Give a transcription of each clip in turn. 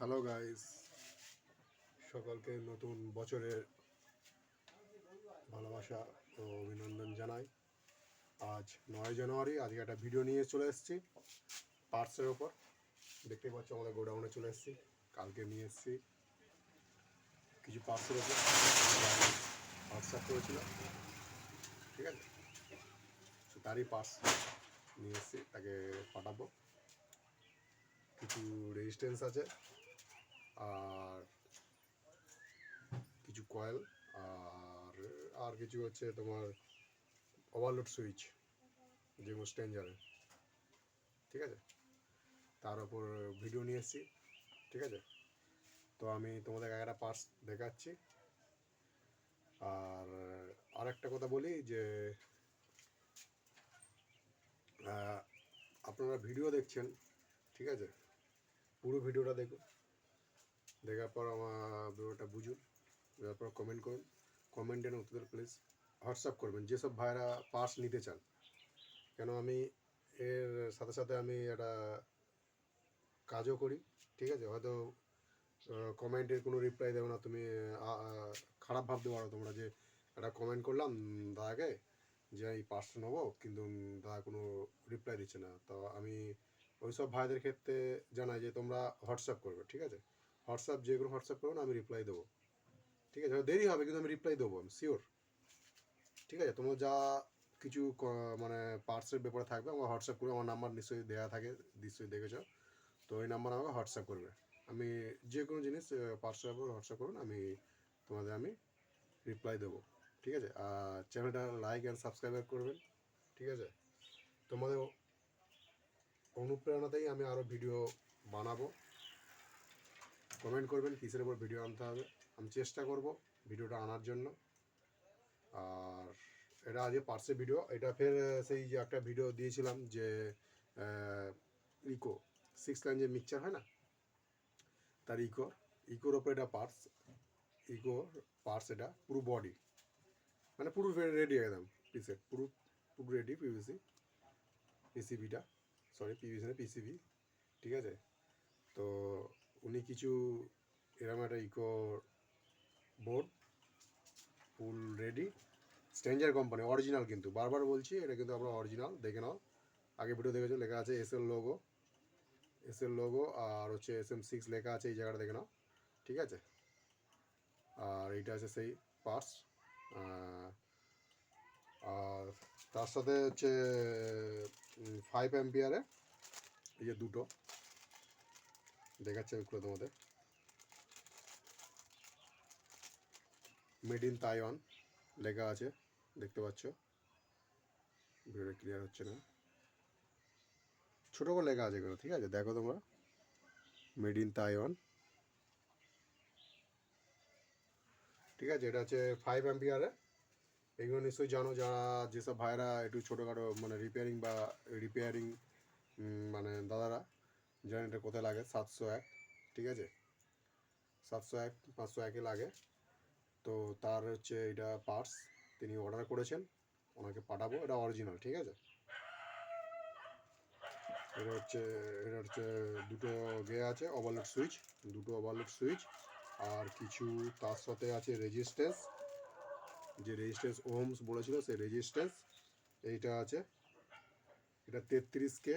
Hello guys সকলকে নতুন বছরের ভালোবাসা ও অভিনন্দন জানাই। আজ নয় জানুয়ারি, আজকে একটা ভিডিও নিয়ে চলে এসেছি পার্টসের ওপর। দেখতে পাচ্ছ, আমাদের গোডাউনে চলে এসেছি, কালকে নিয়ে এসেছি কিছু পার্টসের ওপর। হোয়াটসঅ্যাপ করেছিল ঠিক আছে? তারই পার্স নিয়ে এসেছি, তাকে পাঠাবো। কিছু রেজিস্ট্যান্স আছে আর কিছু কয়েল আর আর কিছু হচ্ছে তোমার ওভারলোড সুইচ যেগুলো স্ট্যান্ডারে ঠিক আছে? তার উপর ভিডিও নিয়ে এসেছি। ঠিক আছে? তো আমি তোমাদের একটা পার্টস দেখাচ্ছি। আর আরেকটা কথা বলি যে আপনারা ভিডিও দেখছেন। ঠিক আছে? পুরো ভিডিওটা দেখুন। দেখার পর আমার ভিডিওটা বুঝুন, দেখার পর কমেন্ট করুন কমেন্টে উত্তর প্লিজ হোয়াটসঅ্যাপ করবেন, যেসব ভাইরা পাস নিতে চান। কেন আমি এর সাথে সাথে আমি একটা কাজও করি, ঠিক আছে? হয়তো কমেন্টের কোনো রিপ্লাই দেবে না, তুমি খারাপ ভাবতে পারো তোমরা যে একটা কমেন্ট করলাম দাদাকে যে এই পাসটা নেব, কিন্তু দাদা কোনো রিপ্লাই দিচ্ছে না। তো আমি ওইসব ভাইদের ক্ষেত্রে জানাই যে তোমরা হোয়াটসঅ্যাপ করবে, ঠিক আছে? হোয়াটসঅ্যাপ, যে কোনো হোয়াটসঅ্যাপ করো না, আমি রিপ্লাই দেবো। ঠিক আছে? দেরি হবে, কিন্তু আমি রিপ্লাই দেবো আমি শিওর ঠিক আছে? তোমার যা কিছু মানে পার্টসের ব্যাপারে থাকবে, আমার হোয়াটসঅ্যাপ করে, আমার নাম্বার নিশ্চয়ই দেওয়া থাকে, নিশ্চয়ই দেখেছ। তো ওই নাম্বার আমাকে হোয়াটসঅ্যাপ করবে। আমি যে কোনো জিনিস পার্টসের ব্যাপারে হোয়াটসঅ্যাপ করুন আমি তোমাদের, আমি রিপ্লাই দেবো। ঠিক আছে? আর চ্যানেলটা লাইক অ্যান্ড সাবস্ক্রাইব করবেন। ঠিক আছে? তোমাদের অনুপ্রেরণাতেই আমি আরও ভিডিও বানাবো। কমেন্ট করবেন কিসের উপর ভিডিও আনতে হবে। আমি চেষ্টা করব ভিডিওটা আনার জন্য। আর এটা আজকে পার্সে ভিডিও, এটা ফের সেই যে একটা ভিডিও দিয়েছিলাম যে ইকো সিক্স লাইন যে মিক্সচার হয় না? তার ইকো, ইকোর ওপর এটা পার্টস ইকো পার্টস এটা পুরো বডি মানে পুরো রেডি একদম পিসের পুরো পুরো রেডি পিভিসি পিসিবিটা সরি পিভিসি পিসিবি ঠিক আছে? তো উনি কিছু এরকম একটা echo board, full ready. Stranger company, original কিন্তু। বারবার বলছি, এটা কিন্তু আমরা অরিজিনাল, দেখে নাও। আগে ভিডিও দেখেছ, লেখা আছে S L logo S L logo আর হচ্ছে এস এম সিক্স লেখা আছে, এই জায়গাটা দেখে নাও। ঠিক আছে? আর এইটা আছে সেই পার্টস আর তার সাথে হচ্ছে ফাইভ এম্পিয়ারে এই যে দুটো। দেখাচ্ছে একটু তোমাদের। মেড ইন তাইওয়ান লেখা আছে, দেখতে পাচ্ছ? ভিডিওটা ক্লিয়ার হচ্ছে না। ছোটো করে লেখা আছে এগুলো, ঠিক আছে? দেখো তোমরা। মেড ইন তাইওয়ান ঠিক আছে, এটা হচ্ছে ফাইভ অ্যাম্পিয়ারে এগুলো নিশ্চয়ই জানো, যারা যেসব ভাইরা একটু ছোটোখাটো মানে রিপেয়ারিং বা রিপেয়ারিং মানে দাদারা এটা কোথায় লাগে? সাতশো এক, ঠিক আছে? সাতশো এক, পাঁচশো একে লাগে। তো তার হচ্ছে এটা পার্টস তিনি অর্ডার করেছেন, ওনাকে পাঠাবো, এটা অরিজিনাল ঠিক আছে? এটা হচ্ছে এটা হচ্ছে দুটো গে আছে ওভারলোড সুইচ দুটো ওভারলোড সুইচ আর কিছু তার সাথে আছে রেজিস্ট্যান্স যে রেজিস্ট্যান্স ওমস বলেছিল, সেই রেজিস্ট্যান্স এইটা আছে। এটা তেত্রিশ কে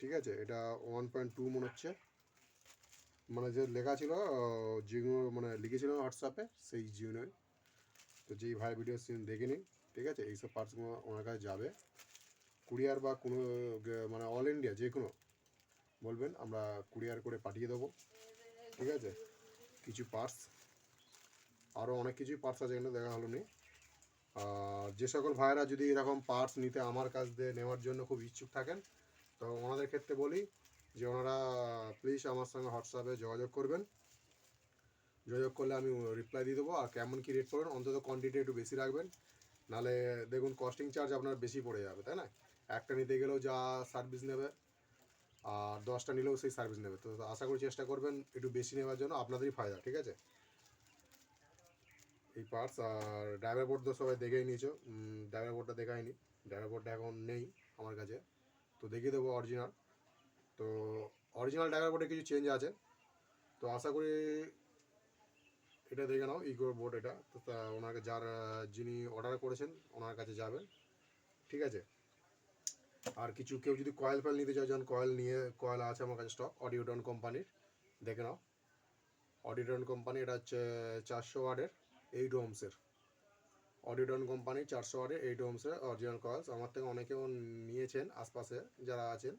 ঠিক আছে? এটা ওয়ান পয়েন্ট টু মনে হচ্ছে। মানে যে লেখা ছিল যেগুলো মানে লিখেছিল হোয়াটসঅ্যাপে সেই জিওনোই তো যেই ভাই ভিডিও সিন দেখে নিন, ঠিক আছে? এইসব পার্টসগুলো ওনার কাছে যাবে। কুরিয়ার বা কোনো মানে অল ইন্ডিয়া যে কোনো, বলবেন, আমরা কুরিয়ার করে পাঠিয়ে দেবো। ঠিক আছে? কিছু পার্টস আরও অনেক কিছুই পার্টস আছে, এখানে দেখা হলো নি। আর যে সকল ভাইয়েরা যদি এরকম পার্টস নিতে আমার কাছ দিয়ে নেওয়ার জন্য খুব ইচ্ছুক থাকেন তো ওনাদের ক্ষেত্রে বলি যে ওনারা প্লিজ আমার সঙ্গে হোয়াটসঅ্যাপে যোগাযোগ করবেন। যোগাযোগ করলে আমি রিপ্লাই দিয়ে দেবো। আর কেমন কী রেট পড়বেন, অন্তত কোয়ান্টিটি একটু বেশি রাখবেন। নাহলে দেখুন কস্টিং চার্জ আপনার বেশি পড়ে যাবে, তাই না? একটা নিতে গেলেও যা সার্ভিস নেবে, আর দশটা নিলেও সেই সার্ভিস নেবে। তো আশা করি চেষ্টা করবেন একটু বেশি নেওয়ার জন্য। আপনাদেরই ফায়দা, ঠিক আছে? এই পার্টস আর ড্রাইভার বোর্ড তো সবাই দেখেই নিয়েছো। ড্রাইভার বোর্ডটা দেখায়নি ড্রাইভার বোর্ডটা এখন নেই আমার কাছে। তো দেখিয়ে দেবো অরিজিনাল তো অরিজিনাল ড্রাইভার বোর্ডে কিছু চেঞ্জ আছে। তো আশা করি এটা দেখে নাও ইগোর বোর্ড এটা। তো তা ওনাকে যার যিনি অর্ডার করেছেন, ওনার কাছে যাবেন ঠিক আছে? আর কিছু কেউ যদি কয়েল ফয়েল নিতে চায় যেমন কয়েল নিয়ে কয়েল আছে আমার কাছে স্টক অডিওডন কোম্পানির দেখে নাও। অডিওডন কোম্পানি এটা হচ্ছে, চারশো ওয়ার্ডের এইট ওমসের অডিওডন কোম্পানি চারশো ওয়ার্ডের এইট ওমসের অরিজিনাল কয়েলস আমার থেকে অনেকেও নিয়েছেন আশপাশে যারা আছেন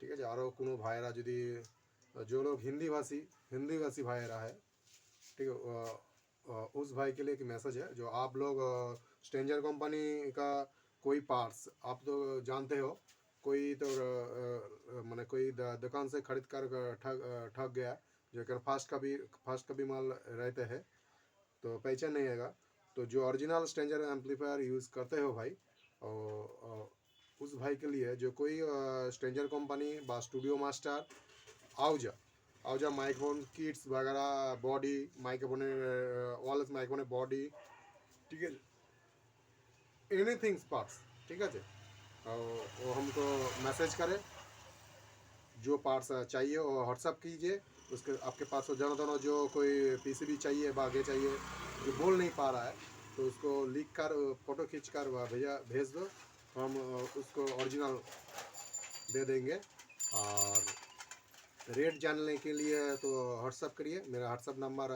ठीक है जी और कोनो भाईरा यदि जो लोग हिंदी भाषी हिंदी भाषी भाईरा है ठीक है अ, अ, उस भाई के लिए एक मैसेज है जो आप लोग स्ट्रेंजर कंपनी का कोई पार्ट्स आप तो जानते हो कोई तो मैंने कोई द- दुकान से खरीद कर अ, ठग अ, ठग गया जो कि फास्ट का भी फास्ट का भी माल रहते हैं तो पहचान नहीं आएगा तो जो ओरिजिनल स्टेंजर एम्पलीफायर यूज़ करते हो भाई और उस भाई के लिए जो कोई स्ट्रेंजर कंपनी बा स्टूडियो मास्टर आउजा आउजा माइक्रोफोन किट्स वगैरह body microphone wireless microphone body ठीक है? एनीथिंग पार्ट्स ठीक है और वो हमको मैसेज करें, जो पार्ट्स चाहिए वो व्हाट्सअप कीजिए, उसके, आपके पास जनो दोनों जो कोई पीसीबी चाहिए, बागे चाहिए जो बोल नहीं पा रहा है तो उसको लिख कर फ़ोटो खींच कर वह भेजा दो। हम उसको ओरिजिनल दे देंगे। और रेट जानने के लिए तो व्हाट्सअप करिए। मेरा व्हाट्सअप नंबर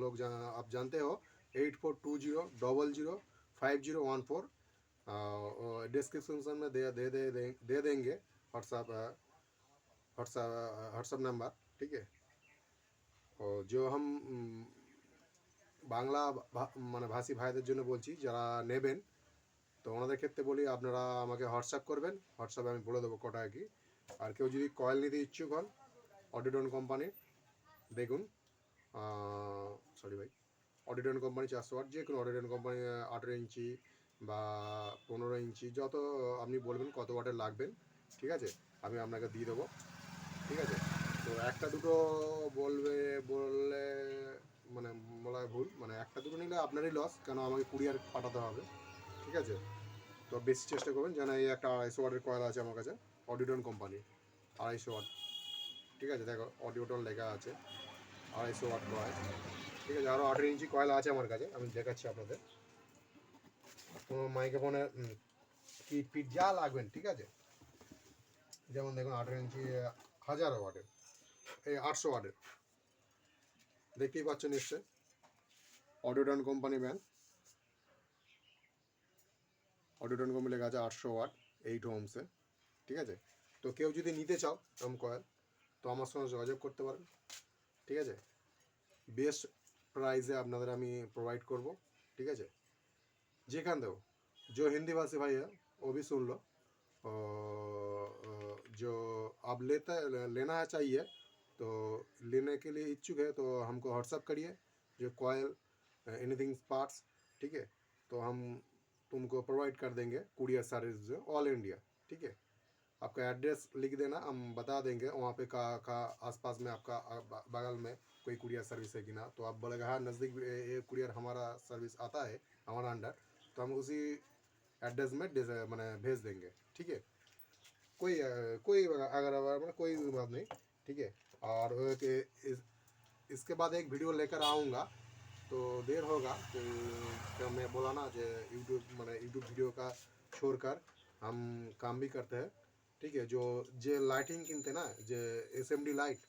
लोग जान आप जानते हो। Eight four two zero double zero five zero one four description में दे दे दे दे, दे देंगे व्हाट्सअप व्हाट्सअप व्हाट्सअप नंबर ठीक है? और जो हम বাংলা মানে ভাষী ভাইদের জন্য বলছি, যারা নেবেন, তো ওনাদের ক্ষেত্রে বলি আপনারা আমাকে হোয়াটসঅ্যাপ করবেন, হোয়াটসঅ্যাপে আমি বলে দেবো কটা কি। আর কেউ যদি কয়েল নিতে ইচ্ছুক হন অডিডন কোম্পানির দেখুন সরি ভাই অডিডন কোম্পানি চারশো ওয়াট, যে কোনো অডিডন কোম্পানি আঠেরো ইঞ্চি বা পনেরো ইঞ্চি, যত আপনি বলবেন কত ওয়াটের লাগবেন, ঠিক আছে, আমি আপনাকে দিয়ে দেবো, ঠিক আছে। তো একটা দুটো বলবে, বললে মানে বলা ভুল মানে একটা দুটো নিলে আপনারই লস কেন আমাকে কুরিয়ার পাঠাতে হবে, ঠিক আছে? তো বেশি চেষ্টা করবেন যেন এই একটা আড়াইশো ওয়াটের কয়েল আছে আমার কাছে অডিডন কোম্পানি আড়াইশো ওয়াট ঠিক আছে? দেখো অডিওটন লেখা আছে, আড়াইশো ওয়াট কয়েল ঠিক আছে? আরও আঠেরো ইঞ্চি কয়েল আছে আমার কাছে, আমি দেখাচ্ছি আপনাদের। মাইক্রোফোনের কিট পিট যা লাগবেন, ঠিক আছে? যেমন দেখুন, আঠেরো ইঞ্চি, হাজার ওয়াটের এই আটশো ওয়াটের দেখতেই পাচ্ছেন নিশ্চয় Audioton company brand Audioton company লেখা আছে আটশো ওয়াট এইট হোমসে ঠিক আছে তো কেউ যদি নিতে চাও এরকম কয়েল তো আমার সঙ্গে যোগাযোগ করতে পারেন ঠিক আছে বেস্ট প্রাইসে আপনাদের আমি প্রোভাইড করব ঠিক আছে যেখান দেও जो हिंदी भाषी भाई है वो भी सुन लो और अ, जो आप लेता लेना है चाहिए तो लेने के लिए इच्छुक है तो हमको व्हाट्सअप करिए, जो कॉयल एनीथिंग पार्ट्स ठीक है? तो हम तुमको प्रोवाइड कर देंगे कुरियर सर्विस जो ऑल इंडिया ठीक है? आपका एड्रेस लिख देना, हम बता देंगे वहाँ पे का का आसपास में आपका बगल में कोई कुरियर सर्विस है कि ना। तो आप बोलेगा हाँ नज़दीक ये- कुरियर हमारा सर्विस आता है, हमारा अंडर तो हम उसी एड्रेस में मैंने भेज देंगे, ठीक है? कोई कोई अगर, कोई बात नहीं ठीक है? और इस, इसके बाद एक वीडियो लेकर आऊँगा। तो देर होगा तो क्या मैं बोला ना जो यूट्यूब मैंने यूट्यूब वीडियो का छोड़कर हम काम भी करते हैं। ठीक है? जो जे लाइटिंग किनते ना जो S M D light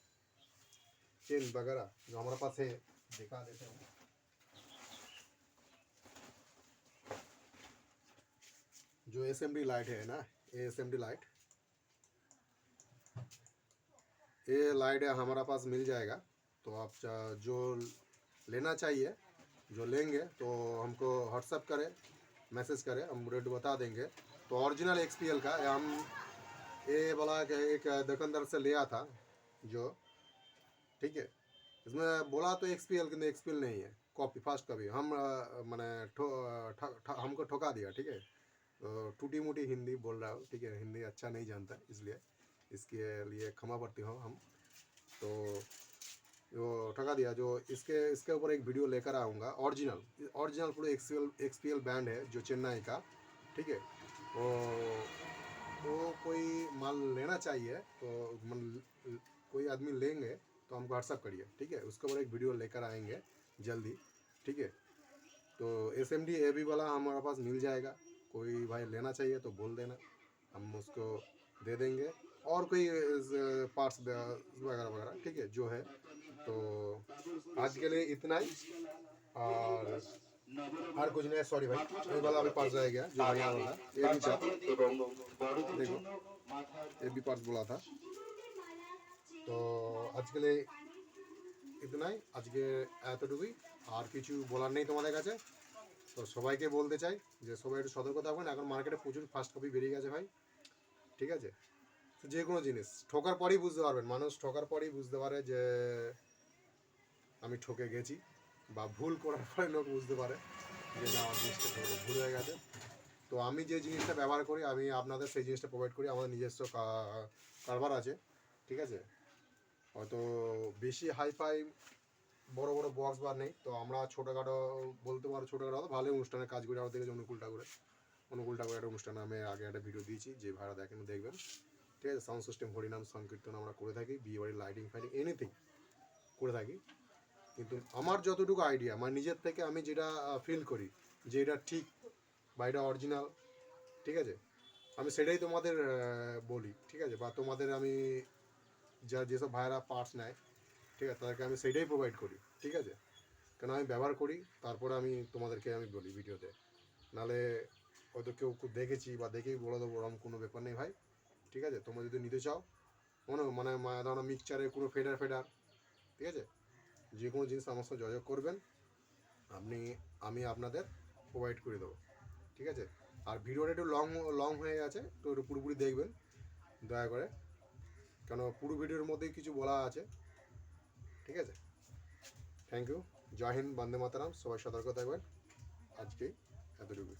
chain वगैरह जो हमारे पास है दिखा देते हैं। जो एस एम डी लाइट है ना एस एम डी लाइट ये लाइट हमारा पास मिल जाएगा। तो आप जो लेना चाहिए, जो लेंगे तो हमको व्हाट्सअप करें मैसेज करें, हम रेट बता देंगे। तो ओरिजिनल एक्स का, हम ये बोला कि एक दुकानदार से लिया था, जो, ठीक है? इसमें बोला तो एक्स पी एल किंतु एक्स नहीं है कॉपी फास्ट कॉपी हम मैंने ठ- हमको ठोका दिया, ठीक है? तो टूटी मूटी हिंदी बोल रहा हूँ, ठीक है? हिंदी अच्छा नहीं जानता, इसलिए। इसके लिए क्षमा करती हूँ हम। तो वो ठगा दिया, जो इसके इसके ऊपर एक वीडियो लेकर आऊँगा ओरिजिनल ओरिजिनल पूरे X X P L band है, जो चेन्नई का, ठीक है? वो वो कोई माल लेना चाहिए तो मन, कोई आदमी लेंगे तो हमको व्हाट्सअप करिए, ठीक है? उसके ऊपर एक वीडियो लेकर आएँगे, जल्दी, ठीक है? तो S M D A B वाला हमारे पास मिल जाएगा। कोई भाई लेना चाहिए तो बोल देना, हम उसको दे देंगे। और कोई पार्ट्स वगैरह वगैरह ठीक है जो है तो आज के लिए इतना ही और और कुछ नहीं सॉरी भाई ये वाला अभी पार्ट्स रह गया जो बढ़िया वाला ये भी पार्ट देखो ये भी पार्ट्स बोला था তো আজকে ইতনাই আজকে এতটুকুই আর কিছু বলার নেই তোমাদের কাছে তো সবাইকে বলতে চাই যে সবাই একটু সতর্ক থাকবেন এখন মার্কেটে প্রচুর ফাস্ট কপি বেরিয়ে গেছে ভাই ঠিক আছে তো যে কোনো জিনিস। ঠোকার পরেই বুঝতে পারবেন। মানুষ ঠোকার পরেই বুঝতে পারে যে, আমি ঠকে গেছি বা ভুল করার পরে লোক বুঝতে পারে যে, না, আমার জিনিসটা ভুল- হয়ে গেছে। তো আমি যে জিনিসটা ব্যবহার করি, আমি আপনাদের সেই জিনিসটা প্রোভাইড করি। আমাদের নিজস্ব কারবার আছে। ঠিক আছে? হয়তো বেশি হাইফাই বড় বড় বক্স বার নেই। তো আমরা ছোটোখাটো, বলতে পারো ছোটোখাটো ভালোই অনুষ্ঠানের কাজ করি। আমরা দেখেছি অনুকূল ঠাকুরে অনুকূল ঠাকুরের একটা অনুষ্ঠানে আমি আগে একটা ভিডিও দিয়েছি। যে ভাড়া দেখেন, দেখবেন। ঠিক আছে সাউন্ড সিস্টেম হরিনাম, সংকীর্তন আমরা করে থাকি বিয়ে বাড়ির লাইটিং ফাইটিং এনিথিং করে থাকি। কিন্তু আমার যতটুকু আইডিয়া আমার নিজের থেকে আমি যেটা ফিল করি যে এটা ঠিক বা এটা অরিজিনাল ঠিক আছে? আমি সেটাই তোমাদের বলি, ঠিক আছে? বা তোমাদের আমি যা, যেসব ভাইয়েরা পার্টস নেয়, ঠিক আছে? তাদেরকে আমি সেটাই প্রোভাইড করি, ঠিক আছে? কেন আমি ব্যবহার করি, তারপরে আমি তোমাদেরকে আমি বলি ভিডিওতে নালে হয়তো কেউ দেখেছি বা দেখেই বলে দেবো ওরকম কোনো ব্যাপার নেই ভাই। ঠিক আছে? তোমরা যদি নিতে চাও, মনে মানে ধরো মিক্সচারে কোনো ফেডার ফেডার ঠিক আছে? যে কোনো জিনিস আমার সঙ্গে যোগাযোগ করবেন, আপনি, আমি আপনাদের প্রোভাইড করে দেবো, ঠিক আছে? আর ভিডিওটা একটু লং লং হয়ে গেছে, তো একটু পুরোপুরি দেখবেন, দয়া করে। কেন পুরো ভিডিওর মধ্যেই কিছু বলা আছে, ঠিক আছে? থ্যাংক ইউ জয় হিন্দ, বন্দে মাতারাম, সবাই সতর্ক থাকবেন। আজকেই এতটুকু